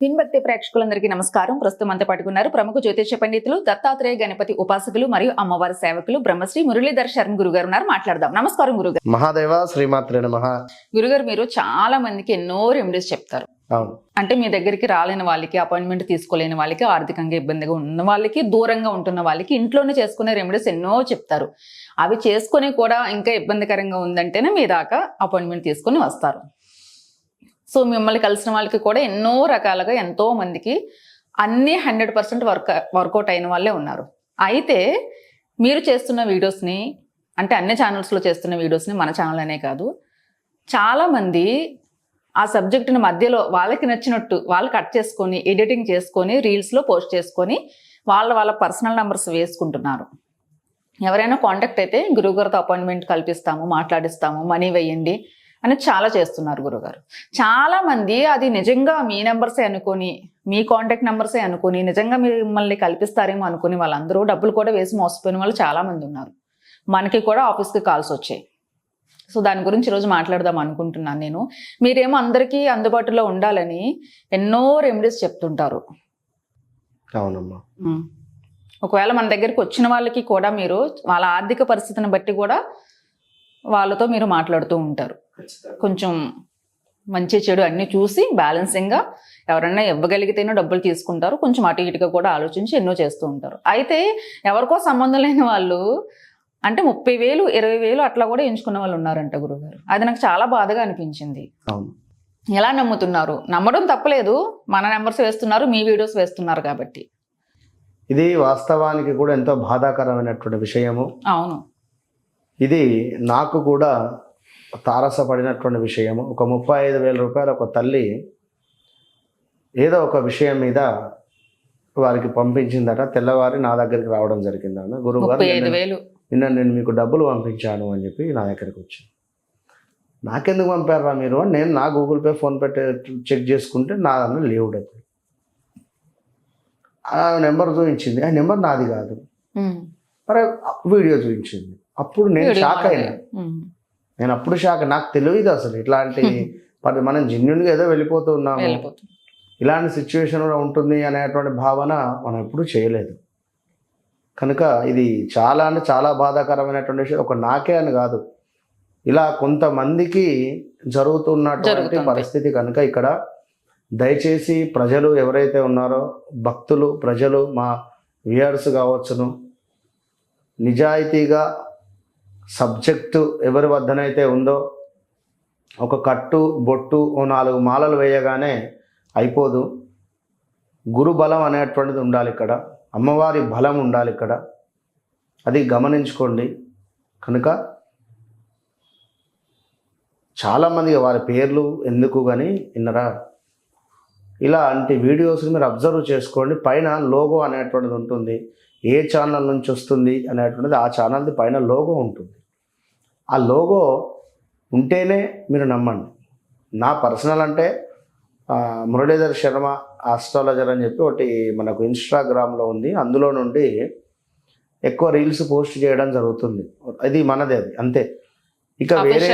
పిన్భక్తి ప్రేక్షకులందరికీ నమస్కారం. ప్రస్తుతం అంతా పట్టుకున్నారు ప్రముఖ జ్యోతిష పండితులు దత్తాత్రేయ గణపతి ఉపాసకులు మరియు అమ్మవారి సేవకులు బ్రహ్మశ్రీ మురళీధర్ శర్మ గురుగారు ఉన్నారు. మాట్లాడదాం. నమస్కారం గురుగారు. మహాదేవ శ్రీమాత్రే నమ. గురుగారు మీరు చాలా మందికి ఎన్నో రెమెడీస్ చెప్తారు. అంటే మీ దగ్గరికి రాలేని వాళ్ళకి అపాయింట్మెంట్ తీసుకోలేని వాళ్ళకి ఆర్థికంగా ఇబ్బందిగా ఉన్న వాళ్ళకి దూరంగా ఉంటున్న వాళ్ళకి ఇంట్లోనే చేసుకునే రెమెడీస్ ఎన్నో చెప్తారు. అవి చేసుకొని కూడా ఇంకా ఇబ్బందికరంగా ఉందంటేనే మీ దాకా అపాయింట్మెంట్ తీసుకొని వస్తారు. సో మిమ్మల్ని కలిసిన వాళ్ళకి కూడా ఎన్నో రకాలుగా ఎంతో మందికి అన్ని హండ్రెడ్ పర్సెంట్ వర్క్ వర్కౌట్ అయిన వాళ్ళే ఉన్నారు. అయితే మీరు చేస్తున్న వీడియోస్ని అంటే అన్ని ఛానల్స్లో చేస్తున్న వీడియోస్ని మన ఛానల్ అనే కాదు చాలామంది ఆ సబ్జెక్టుని మధ్యలో వాళ్ళకి నచ్చినట్టు వాళ్ళు కట్ చేసుకొని ఎడిటింగ్ చేసుకొని రీల్స్లో పోస్ట్ చేసుకొని వాళ్ళ వాళ్ళ పర్సనల్ నెంబర్స్ వేసుకుంటున్నారు. ఎవరైనా కాంటాక్ట్ అయితే గురువుగారితో అపాయింట్మెంట్ కల్పిస్తాము మాట్లాడిస్తాము మనీ వేయండి. అని చాలా చేస్తున్నారు గురుగారు. చాలా మంది అది నిజంగా మీ నెంబర్సే అనుకొని మీ కాంటాక్ట్ నెంబర్సే అనుకొని నిజంగా మిమ్మల్ని కల్పిస్తారేమో అనుకుని వాళ్ళందరూ డబ్బులు కూడా వేసి మోసపోయిన వాళ్ళు చాలా మంది ఉన్నారు. మనకి కూడా ఆఫీస్కి కాల్స్ వచ్చాయి. సో దాని గురించి ఈరోజు మాట్లాడదాం అనుకుంటున్నాను నేను. మీరేమో అందరికీ అందుబాటులో ఉండాలని ఎన్నో రెమెడీస్ చెప్తుంటారు. అవునమ్మా. ఒకవేళ మన దగ్గరికి వచ్చిన వాళ్ళకి కూడా మీరు వాళ్ళ ఆర్థిక పరిస్థితిని బట్టి కూడా వాళ్ళతో మీరు మాట్లాడుతూ ఉంటారు. కొంచెం మంచి చెడు అన్నీ చూసి బ్యాలెన్సింగ్గా ఎవరన్నా ఇవ్వగలిగితేనో డబ్బులు తీసుకుంటారు. కొంచెం అటు ఇటుగా కూడా ఆలోచించి ఎన్నో చేస్తూ ఉంటారు. అయితే ఎవరికో సంబంధం లేని వాళ్ళు అంటే ముప్పై వేలు ఇరవై వేలు అట్లా కూడా ఎంచుకున్న వాళ్ళు ఉన్నారంట గురుగారు. అది నాకు చాలా బాధగా అనిపించింది. అవును. ఎలా నమ్ముతున్నారు? నమ్మడం తప్పలేదు. మన నెంబర్స్ వేస్తున్నారు మీ వీడియోస్ వేస్తున్నారు కాబట్టి. ఇది వాస్తవానికి కూడా ఎంతో బాధాకరమైనటువంటి విషయము. అవును. ఇది నాకు కూడా తారసపడినటువంటి విషయము. ఒక ముప్పై ఐదు వేల రూపాయలు ఒక తల్లి ఏదో ఒక విషయం మీద వారికి పంపించిందట. తెల్లవారి నా దగ్గరికి రావడం జరిగిందన్న గురువు గారు నిన్న- నేను మీకు డబ్బులు పంపించాను అని చెప్పి నా దగ్గరికి వచ్చింది. నాకెందుకు పంపారా మీరు అని నేను నా Google Pay PhonePe check చేసుకుంటే నా దాన్ని లేవు డబ్బులు. ఆ నెంబర్ చూపించింది. ఆ నెంబర్ నాది కాదు. మరి వీడియో చూపించింది. అప్పుడు నేను షాక్ అయినా. నేను అప్పుడు షాక్. నాకు తెలియదు అసలు ఇట్లాంటి మనం జెన్యున్గా ఏదో వెళ్ళిపోతూ ఉన్నాము. ఇలాంటి సిచ్యువేషన్ కూడా ఉంటుంది అనేటువంటి భావన మనం ఎప్పుడూ చేయలేదు. కనుక ఇది చాలా అంటే చాలా బాధాకరమైనటువంటి విషయం. ఒక నాకే అని కాదు. ఇలా కొంతమందికి జరుగుతున్నటువంటి. పరిస్థితి కనుక ఇక్కడ దయచేసి ప్రజలు ఎవరైతే ఉన్నారో భక్తులు ప్రజలు మా వ్యూయర్స్ కావచ్చును. నిజాయితీగా సబ్జెక్టు ఎవరి వద్దనైతే ఉందో ఒక కట్టు బొట్టు ఓ నాలుగు మాలలు వేయగానే అయిపోదు. గురు బలం అనేటువంటిది ఉండాలి ఇక్కడ. అమ్మవారి బలం ఉండాలి ఇక్కడ. అది గమనించుకోండి. కనుక చాలామంది వారి పేర్లు ఎందుకు కానీ విన్నరా ఇలాంటి వీడియోస్ని మీరు అబ్జర్వ్ చేసుకోండి. పైన లోగో అనేటువంటిది ఉంటుంది. ఏ ఛానల్ నుంచి వస్తుంది అనేటువంటిది ఆ ఛానల్ది పైన లోగో ఉంటుంది. ఆ లోగో ఉంటేనే మీరు నమ్మండి. నా పర్సనల్ అంటే మురళీధర్ శర్మ ఆస్ట్రాలజర్ అని చెప్పి ఒకటి మనకు ఇన్స్టాగ్రామ్లో ఉంది. అందులో నుండి ఎక్కువ రీల్స్ పోస్ట్ చేయడం జరుగుతుంది. అది మనదే అది అంతే. ఇక వేరే.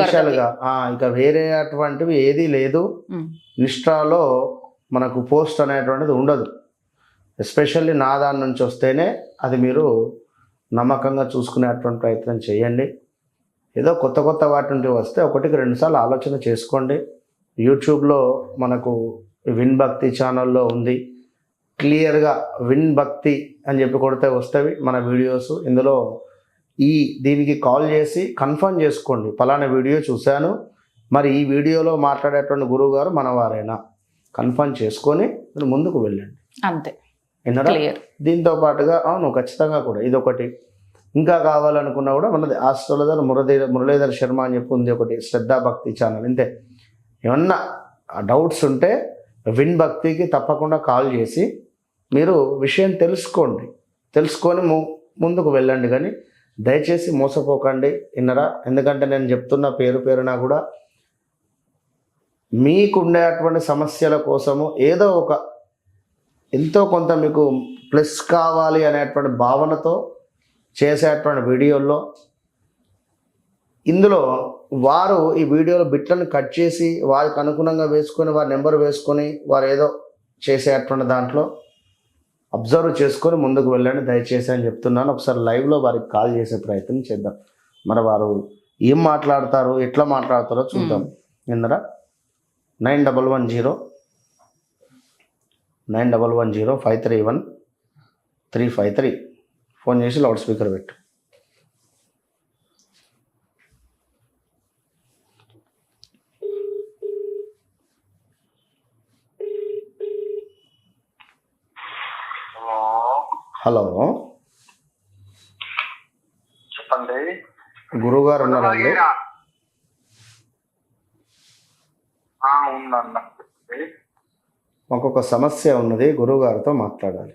అఫీషియల్గా ఇక వేరే అటువంటివి ఏదీ లేదు. ఇన్స్టాలో మనకు పోస్ట్ అనేటువంటిది ఉండదు. ఎస్పెషల్లీ నా దాని నుంచి వస్తేనే అది మీరు నమ్మకంగా చూసుకునేటువంటి ప్రయత్నం చేయండి. ఏదో కొత్త కొత్త వాటి నుండి వస్తే ఒకటికి రెండుసార్లు ఆలోచన చేసుకోండి. యూట్యూబ్లో మనకు విన్ భక్తి ఛానల్లో ఉంది. క్లియర్గా విన్ భక్తి అని చెప్పి కొడితే వస్తవి మన వీడియోస్. ఇందులో ఈ దీనికి కాల్ చేసి కన్ఫర్మ్ చేసుకోండి. ఫలానా వీడియో చూశాను. మరి ఈ వీడియోలో మాట్లాడేటువంటి గురువు గారు మనవారేనా. కన్ఫర్మ్ చేసుకొని మీరు ముందుకు వెళ్ళండి. అంతే. క్లియర్. దీంతో పాటుగా అవును ఖచ్చితంగా కూడా ఇదొకటి. ఇంకా కావాలనుకున్నా కూడా మనది ఆస్తులధర్ మురళీధర్ మురళీధర్ శర్మ అని చెప్పి ఉంది ఒకటి శ్రద్ధాభక్తి ఛానల్. ఇంతే. ఏమన్నా డౌట్స్ ఉంటే విన్ భక్తికి తప్పకుండా కాల్ చేసి మీరు విషయం తెలుసుకోండి. తెలుసుకొని ము ముందుకు వెళ్ళండి కానీ దయచేసి మోసపోకండి విన్నరా ఎందుకంటే నేను చెప్తున్న పేరు పేరున కూడా మీకుండేటువంటి సమస్యల కోసము ఏదో ఒక ఎంతో కొంత మీకు ప్లస్ కావాలి అనేటువంటి భావనతో చేసేటువంటి వీడియోల్లో ఇందులో వారు ఈ వీడియోలో బిట్లను కట్ చేసి వారికి అనుగుణంగా వేసుకొని వారి నెంబర్ వేసుకొని వారు ఏదో చేసేటువంటి దాంట్లో అబ్జర్వ్ చేసుకొని ముందుకు వెళ్ళండి. దయచేసి అని చెప్తున్నాను. ఒకసారి లైవ్లో వారికి కాల్ చేసే ప్రయత్నం చేద్దాం. మరి వారు ఏం మాట్లాడతారు ఎట్లా మాట్లాడతారో చూద్దాం. విన్నరా nine double one zero. Nine double one zero five three one three five three. Phone చేసి లౌడ్ స్పీకర్ పెట్టు. హలో. చెప్పండి. గురువుగారు ఉన్నారండి ఆ, ఉందన్న. చెప్పండి. మాకు ఒక సమస్య ఉన్నది గురువుగారితో మాట్లాడాలి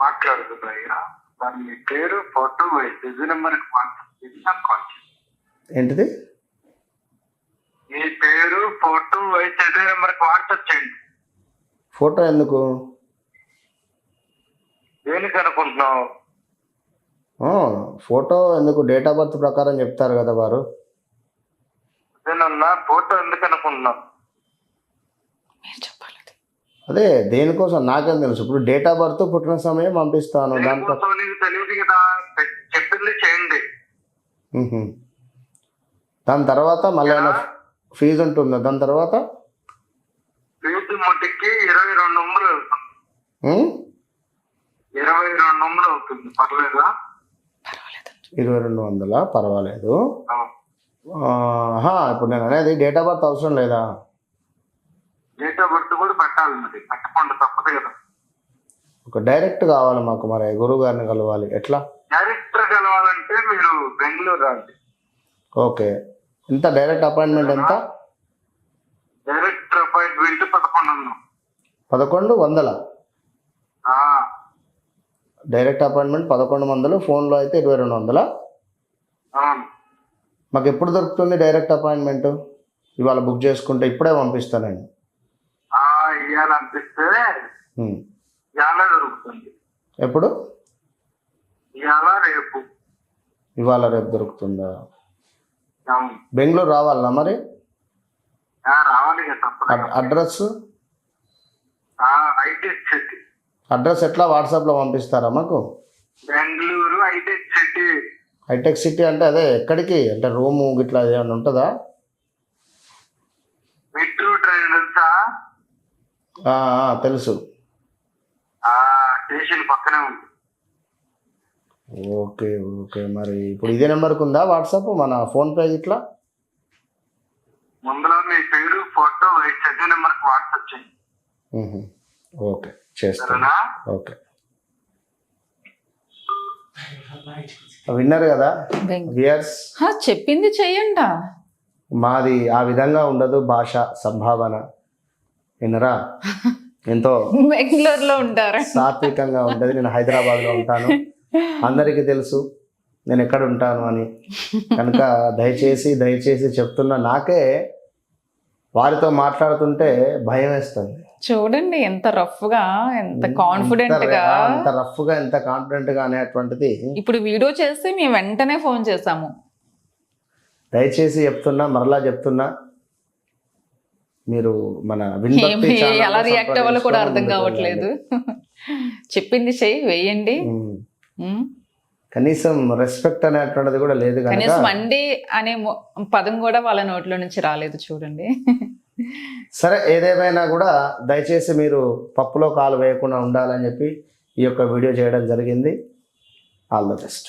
మాట్లాడుతున్నాయ్యా మరి మీ పేరు ఫోటో డిజి నెంబర్ ఏంటిది? మీ పేరు ఫోటో డిజి నెంబర్ వాట్సాప్ చేయండి. ఫోటో ఎందుకు? దేనికి అనుకుంటున్నావు? ఆ, ఫోటో ఎందుకు? డేట్ ఆఫ్ బర్త్ ప్రకారం చెప్తారు కదా వారు. ఫోటో ఎందుకు అనుకుంటున్నావు? చెప్పాలి అది. దేనికోసం? నాకేం తెలుసు. ఇప్పుడు డేట్ ఆఫ్ బర్త్ పుట్టిన సమయం పంపిస్తాను. దాంట్లో తెలియదు కదా. చెప్పింది చేయండి. దాని తర్వాత మళ్ళీ ఏమైనా ఫీజు ఉంటుందా? దాని తర్వాత? ఫీజు ఇరవై రెండు వందలు? ఇరవై రెండు వందలు అవుతుంది. పర్లేదా? పర్వాలేదు. ఇరవై రెండు వందల? పర్వాలేదు. ఇప్పుడు నేను అనేది డేట్ ఆఫ్ బర్త్ అవసరం లేదా? డేట్ ఆఫ్ బర్త్ కూడా పెట్టాలి మరి పెట్టకుండా తప్పదు కదా. ఒక డైరెక్ట్ కావాలి మాకు మరి గురువు గారిని కలవాలి. ఎట్లా? డైరెక్టర్ కలవాలంటే మీరు బెంగళూరు రండి. ఓకే. ఎంత డైరెక్ట్ అపాయింట్మెంట్ ఎంత? డైరెక్టర్ అపాయింట్మెంట్ పదకొండు వందలు. పదకొండు వందల డైరెక్ట్ అపాయింట్మెంట్ పదకొండు వందలు ఫోన్లో అయితే ఇరవై రెండు వందల. మాకు ఎప్పుడు దొరుకుతుంది డైరెక్ట్ అపాయింట్మెంట్ ఇవాళ బుక్ చేసుకుంటే ఇప్పుడే పంపిస్తానండి. ఇవ్వాలనిపిస్తే ఉమ్. ఇవాళ దొరుకుతుంది. ఎప్పుడు? ఇవాళ రేపు. ఇవాళ రేపు దొరుకుతుందా? బెంగళూరు రావాలనా మరి? రావాలి అడ్రస్? అడ్రస్ ఎట్లా వాట్సాప్లో పంపిస్తారా మాకు? బెంగళూరు ఐటెక్ సిటీ హైటెక్ సిటీ అంటే అదే ఎక్కడికి? అంటే రూము గిట్లా ఏమైనా ఉంటుందా మెట్రో ట్రైన్ తెలుసా ఆ, ఆ, తెలుసు. ఆ స్టేషన్ పక్కనే ఉంది. Okay okay. మరి ఇప్పుడు ఇదే నెంబర్కి ఉందా వాట్సాప్? మన ఫోన్పే ఇట్లా? ముందులో మీ పేరు ఫోటో చదివి నెంబర్కి వాట్సాప్ చేయండి. ఓకే చేస్తాను సరేనా? ఓకే. విన్నారు కదా? వియర్స్? హా, చెప్పింది చెయ్యండా. మాది ఆ విధంగా ఉండదు భాష సంభావన. వినరా ఎంతో బెంగళూరులో ఉంటారా. సాత్వికంగా ఉంటుంది. నేను హైదరాబాద్లో ఉంటాను. అందరికీ తెలుసు. నేను ఎక్కడ ఉంటాను అని. కనుక దయచేసి దయచేసి చెప్తున్నా నాకే వారితో మాట్లాడుతుంటే భయం వేస్తుంది. చూడండి ఎంత రఫ్గా ఎంత కాన్ఫిడెంట్గా. అంత రఫ్గా ఎంత కాన్ఫిడెంట్గా అనేటువంటిది ఇప్పుడు వీడియో చేస్తే మేము వెంటనే ఫోన్ చేసాము దయచేసి చెప్తున్నా మరలా చెప్తున్నా మీరు మన ఎలా రియాక్ట్ అవ్వాలో కూడా అర్థం కావట్లేదు. చెప్పింది చెయ్యి వేయండి. కనీసం రెస్పెక్ట్ అనేటువంటిది కూడా లేదు కనీసం అండి అనే పదం కూడా వాళ్ళ నోట్లో నుంచి రాలేదు చూడండి. సరే ఏదేమైనా కూడా దయచేసి మీరు పప్పులో కాలు వేయకుండా ఉండాలని చెప్పి ఈ యొక్క వీడియో చేయడం జరిగింది. All the best